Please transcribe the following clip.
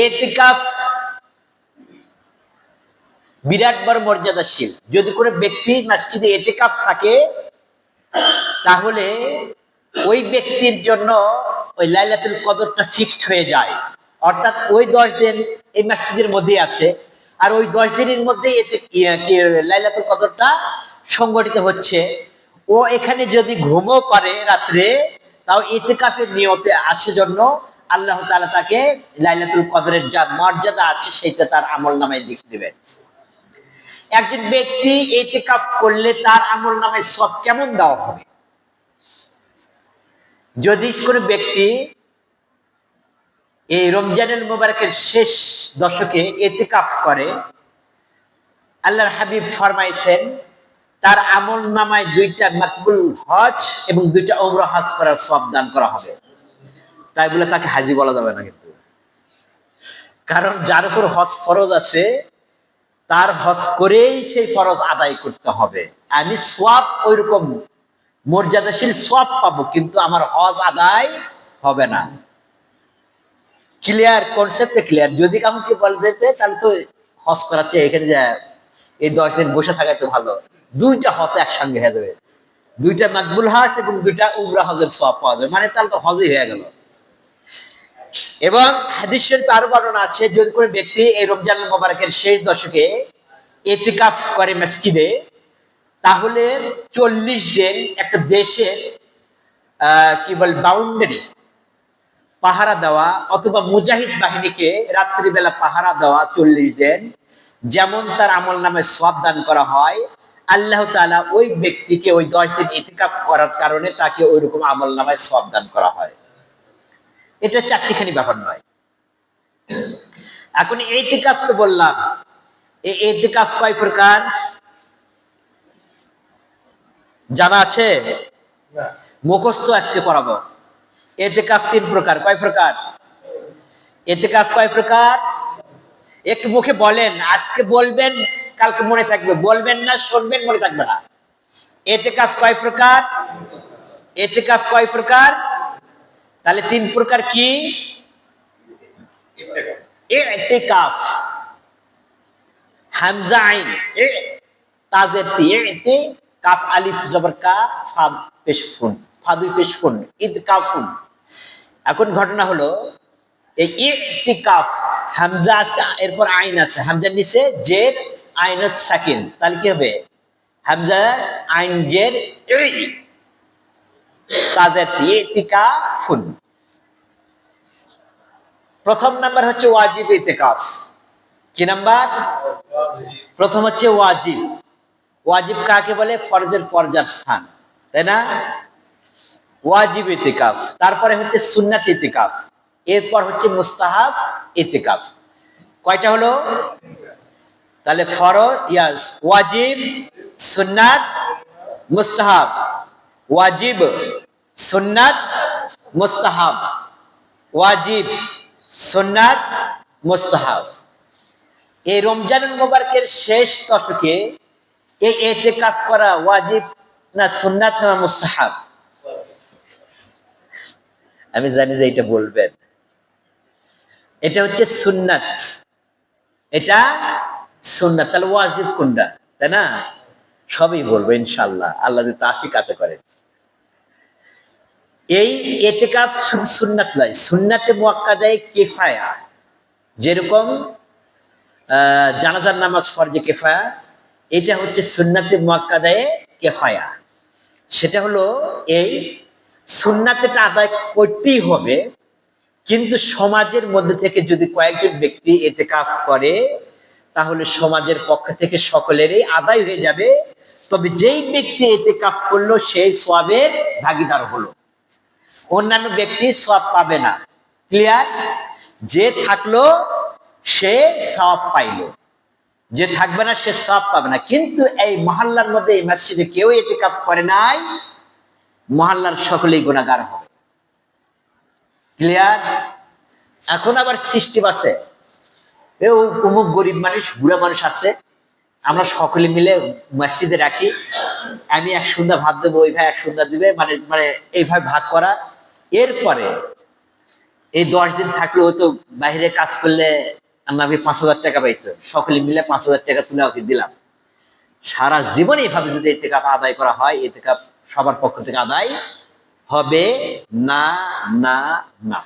এতেকাফ বিরাট বড় মর্যাদাশীল। যদি কোনো ব্যক্তি মসজিদে এতেকাফ থাকে, তাহলে ওই ব্যক্তির জন্য ওই লাইলাতুল কদরটা ফিক্সড হয়ে যায়। অর্থাৎ ওই দশ দিন এই মসজিদের মধ্যেই আছে। আর ওই দশ দিনের মধ্যে এতে লাইলাতুল কদরটা সংগঠিত হচ্ছে। ও এখানে যদি ঘুমও পারে রাত্রে, তাও এতেকাফের নিয়তে আছে জন্য আল্লাহ তাআলা তাকে লাইলাতুল কদরের যা মর্যাদা আছে সেটা তার আমল নামায় লিখে দেবেন। একজন ব্যক্তি এতেকাফ করলে তার আমল নামায় সব কেমন দেওয়া হবে? যদি কোনো ব্যক্তি এই রমজানুল মুবারকের শেষ দশকে এতেকাফ করে, আল্লাহর হাবিব ফরমাইছেন, তার আমল নামায় দুইটা মাকবুল হজ এবং দুইটা ওমর হজ করার সব দান করা হবে। তাই বলে তাকে হাজি বলা যাবে না কিন্তু। কারণ যার উপর হজ ফরজ আছে, তার হজ করেই সেই ফরজ আদায় করতে হবে। আমি সোয়াব ওইরকম মর্যাদাশীল সব পাবো, কিন্তু আমার হজ আদায় হবে না। ক্লিয়ার কনসেপ্টে ক্লিয়ার যদি কাউকে বলে দিতে তাহলে তো হজ করাচ্ছে এখানে যা, এই দশ দিন বসে থাকা তো ভালো। দুইটা হজ একসঙ্গে হয়ে যাবে। দুইটা মাকবুল হজ এবং দুইটা উমরা হজের সব পাওয়া যাবে। মানে তাহলে তো হজই হয়ে গেল। এবং হাদিস শরীফে আরও বর্ণনা আছে, যদি কোনো ব্যক্তি এই রমজান মোবারকের শেষ দশকে এতিকাফ করে মসজিদে, তাহলে চল্লিশ দিন একটা দেশের কি বল বাউন্ডারি পাহারা দেওয়া অথবা মুজাহিদ বাহিনীকে রাত্রিবেলা পাহারা দেওয়া চল্লিশ দিন, যেমন তার আমল নামে সব দান করা হয়, আল্লাহ তাআলা ওই ব্যক্তিকে ওই দশ দিন ইতিকাফ করার কারণে তাকে ওই রকম আমল নামায় সব দান করা হয়। এটা চারটিখানি ব্যাপার নয়। এখন এইতিকাফ তো বললাম। এই এইতিকাফ কয় প্রকার? জানা আছে? মুখস্থ আজকে করাবো এতেকাফ তিন প্রকার। কয় প্রকার? এতে এতেকাফ কয় প্রকার? একটু মুখে বলেন। আজকে বলবেন কালকে মনে থাকবে। বলবেন না শুনবেন মনে থাকবে না। এতে এতেকাফ কয় প্রকার? এতেকাফ কয় প্রকার? তাহলে তিন প্রকার কি? এতেকাফ হামজা আইন। কাফ এখন ঘটনা হলো, এই ইতিকাফ হামজা আছে, এরপর আইন আছে। হামজার নিচে জের আইনত সাকিন। তাহলে কি হবে? হামজা আইন জের এই তাজের তি ইতিকাফুন প্রথম নাম্বার হচ্ছে ওয়াজিব ইতিকাফ। কি নাম্বার? প্রথম হচ্ছে ওয়াজিব। ওয়াজিব কাকে বলে? ফরজের পর্যার স্থান, তাই না? ওয়াজিব ইতিকাফ। তারপরে হচ্ছে সুন্নাত ইতিকাফ। এরপর হচ্ছে মুস্তাহাব ইতিকাফ। কয়টা হলো? তাহলে ফরজ ইয়াস ওয়াজিব, সুন্নাত, মুস্তাহাব। ওয়াজিব সুন্নাত মুস্তাহাব। ওয়াজিব, সুন্নাত মুস্তাহাব। এই রমজানুল মোবারকের শেষ দশকে এই এতেকাফ করা ওয়াজিব না সুন্নাত না মুস্তাহাব? আমি জানি যে এটা বলবেন। এটা হচ্ছে সুন্নাত। এটা সুন্নাত। তাহলে ওয়াজিব কোনটা? তাই না? সবই বলব ইনশাল্লাহ আল্লাহ যদি তাফি কাতে করেন। এই এতেকাফ শুধু সুন্নাত নয়, সুন্নাতে মুয়াক্কাদায় কেফায়া। যেরকম জানাজার নামাজ ফরজে কেফায়া, এটা হচ্ছে সুন্নাতে মুয়াক্কাদায় কেফায়া। সেটা হলো এই সুন্নাতেটা আদায় করতেই হবে, কিন্তু সমাজের মধ্যে থেকে যদি কয়েকজন ব্যক্তি এতে কাফ করে, তাহলে সমাজের পক্ষ থেকে সকলেরই আদায় হয়ে যাবে। তবে যেই ব্যক্তি এতে কাফ করল, সেই সবের ভাগিদার হলো। অন্যান্য ব্যক্তি সব পাবে না। ক্লিয়ার যে থাকল, সে সব পাইলো। যে থাকবে না, সে সব পাবে না। কিন্তু এই মহল্লার মধ্যে, এই মসজিদে কেউ এতে কাপ করে নাই, মহল্লার সকলেই গুণাগার হবে। ক্লিয়ার এখন আবার সিস্টেম আছে এ অমুক গরিব মানুষ, বুড়া মানুষ আছে। আমরা সকলে মিলে মসজিদে রাখি। আমি এক সন্ধ্যা ভাত দেবো, ওই ভাই এক সন্ধ্যা দিবে মানে মানে এইভাবে ভাগ করা। এরপরে এই দশ দিন থাকলেও তো বাইরে কাজ করলে আমি পাঁচ হাজার টাকা পাইতো। সকলে মিলে পাঁচ হাজার টাকা তুলে ওকে দিলাম। সারা জীবন এইভাবে যদি এতেকাপ আদায় করা হয় এতেকাপ সবার পক্ষ থেকে আদায় হবে না না না।